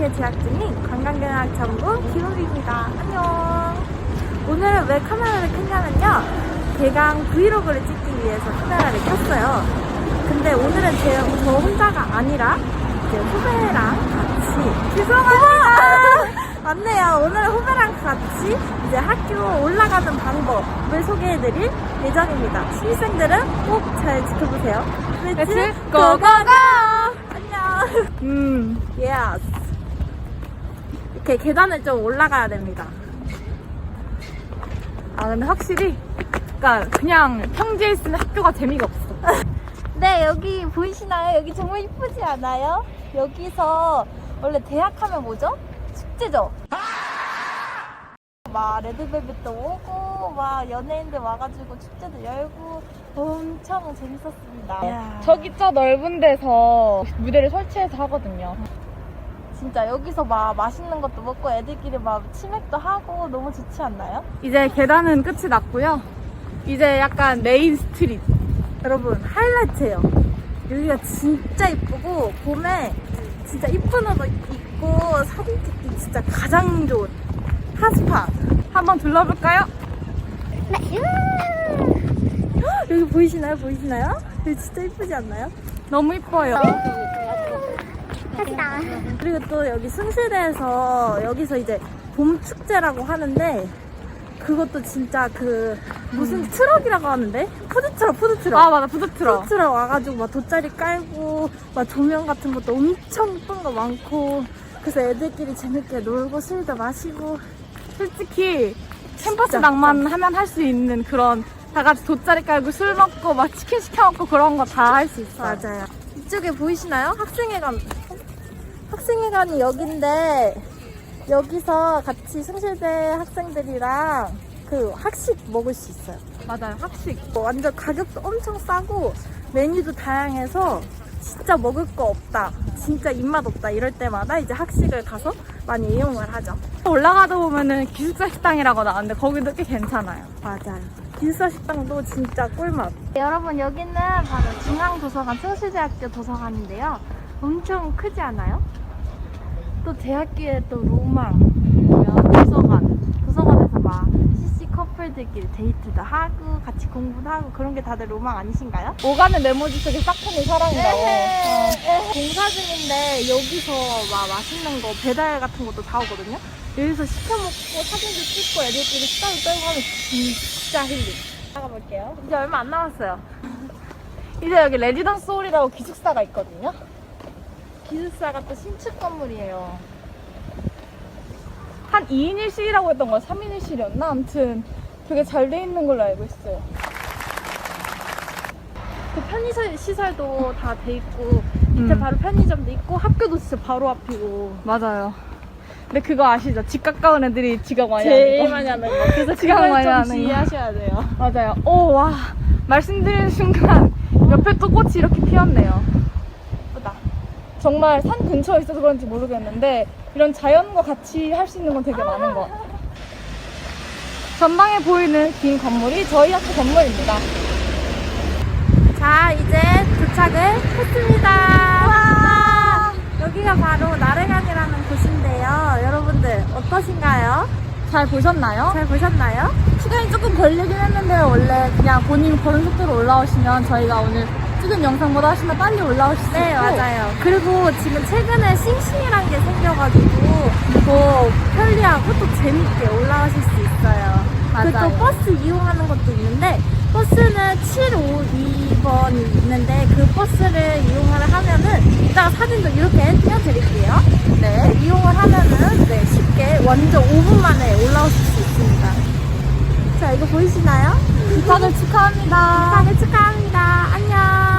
학교에 재학 중인 관광경영 전공 김우비입니다. 안녕. 오늘은 왜 카메라를 켰냐면요. 개강 브이로그를 찍기 위해서 카메라를 켰어요. 근데 오늘은 제, 저 혼자가 아니라 이제 후배랑 같이 죄송합니다. 맞네요. 오늘 후배랑 같이 이제 학교 올라가는 방법을 소개해드릴 예정입니다. 신입생들은 꼭 잘 지켜보세요. 렛츠 고고고! 안녕. 음, 예스. 이렇게 계단을 좀 올라가야 됩니다. 아 근데 확실히, 그러니까 그냥 평지에 있으면 학교가 재미가 없어. 네, 여기 보이시나요? 여기 정말 이쁘지 않아요? 여기서 원래 대학 하면 뭐죠? 축제죠? 막 레드벨벳도 오고 막 연예인들 와가지고 축제도 열고 엄청 재밌었습니다. 저기 저 넓은 데서 무대를 설치해서 하거든요. 진짜 여기서 막 맛있는 것도 먹고 애들끼리 막 치맥도 하고 너무 좋지 않나요? 이제 계단은 끝이 났고요. 이제 약간 메인 스트릿. 여러분 하이라이트예요. 여기가 진짜 이쁘고 봄에 진짜 이쁜 옷 입고 사진 찍기 진짜 가장 좋은 핫스팟. 한번 둘러볼까요? 헉, 여기 보이시나요? 보이시나요? 여기 진짜 이쁘지 않나요? 너무 이뻐요. 그리고 또 여기 숭실대에서 여기서 이제 봄 축제라고 하는데 그것도 진짜 그 무슨 트럭이라고 하는데 푸드트럭 푸드트럭 아 맞아 푸드트럭. 푸드트럭 와가지고 막 돗자리 깔고 막 조명 같은 것도 엄청 예쁜 거 많고 그래서 애들끼리 재밌게 놀고 술도 마시고 솔직히 캠퍼스 진짜. 낭만 하면 할 수 있는 그런 다 같이 돗자리 깔고 술 먹고 막 치킨 시켜 먹고 그런 거 다 할 수 있어요. 맞아요. 이쪽에 보이시나요? 학생회관. 학생회관이 여긴데 여기서 같이 숭실대 학생들이랑 그 학식 먹을 수 있어요. 맞아요. 학식. 완전 가격도 엄청 싸고 메뉴도 다양해서 진짜 먹을 거 없다. 진짜 입맛 없다. 이럴 때마다 이제 학식을 가서 많이 이용을 하죠. 올라가다 보면은 기숙사 식당이라고 나왔는데 거기도 꽤 괜찮아요. 맞아요. 기숙사 식당도 진짜 꿀맛. 여러분 여기는 바로 중앙도서관 숭실대학교 도서관인데요. 엄청 크지 않아요? 또제 학교에 또 로망 도서관. 도서관에서 막 CC 커플들끼리 데이트도 하고 같이 공부도 하고 그런 게 다들 로망 아니신가요? 오가는 메모지 속에 싹트는 사랑이라고. 어. 공사 중인데 여기서 막 맛있는 거 배달 같은 것도 다 오거든요. 여기서 시켜 먹고 사진도 찍고 애들끼리 수다도 떨고 하면 진짜 힐링. 나가볼게요. 이제 얼마 안 남았어요. 이제 여기 레지던스 홀이라고 기숙사가 있거든요. 기숙사가 또 신축 건물이에요. 한 2인 1실이라고 했던 거야. 3인 1실이었나? 아무튼 되게 잘 돼 있는 걸로 알고 있어요. 그 편의시설 시설도 다돼 있고 밑에 음. 바로 편의점도 있고 학교도 진짜 바로 앞이고 맞아요. 근데 그거 아시죠? 집 가까운 애들이 지각 많이 제일 하는 거. 많이 하는 거. 그래서 시간 그걸 많이 좀 하는 거. 주의하셔야 돼요. 맞아요. 오, 와. 말씀드리는 순간 옆에 또 꽃이 이렇게 피었네요. 정말 산 근처에 있어서 그런지 모르겠는데 이런 자연과 같이 할 수 있는 건 되게 많은 것 같아요. 전방에 보이는 긴 건물이 저희 학교 건물입니다. 자, 이제 도착을 했습니다. 와! 여기가 바로 나래강이라는 곳인데요. 여러분들 어떠신가요? 잘 보셨나요? 잘 보셨나요? 시간이 조금 걸리긴 했는데요. 원래 그냥 본인 걸은 속도로 올라오시면 저희가 오늘 찍은 영상보다 훨씬 더 빨리 올라오실 수 네, 있고 맞아요. 그리고 지금 최근에 싱싱이란 게 생겨가지고 더 편리하고 또 재밌게 올라오실 수 있어요. 그리고 맞아요. 또 버스 이용하는 것도 있는데 버스는 752번이 있는데 그 버스를 이용을 하면은 이따가 사진도 이렇게 띄워드릴게요. 네, 이용을 하면은 네, 쉽게 완전 5분 만에 올라오실 수 있습니다. 자, 이거 보이시나요? 입학을 축하합니다. 입학을 축하합니다. 안녕.